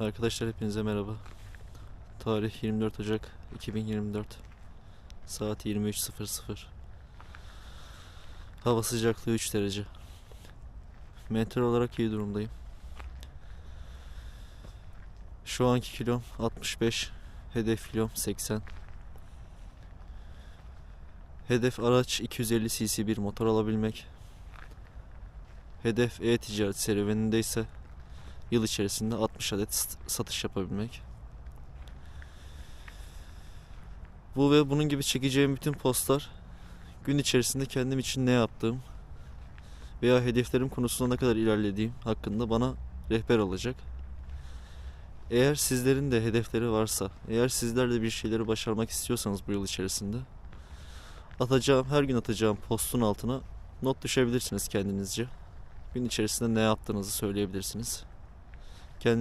Arkadaşlar hepinize merhaba. Tarih 24 Ocak 2024. Saat 23.00. Hava sıcaklığı 3 derece. Metre olarak iyi durumdayım. Şu anki kilom 65. Hedef kilom 80. Hedef araç 250 cc bir motor alabilmek. Hedef e-ticaret serüveninde ise yıl içerisinde 60 adet satış yapabilmek. Bu ve bunun gibi çekeceğim bütün postlar gün içerisinde kendim için ne yaptığım veya hedeflerim konusunda ne kadar ilerlediğim hakkında bana rehber olacak. Eğer sizlerin de hedefleri varsa, eğer sizler de bir şeyleri başarmak istiyorsanız bu yıl içerisinde atacağım, her gün atacağım postun altına not düşebilirsiniz kendinizce. Gün içerisinde ne yaptığınızı söyleyebilirsiniz. Can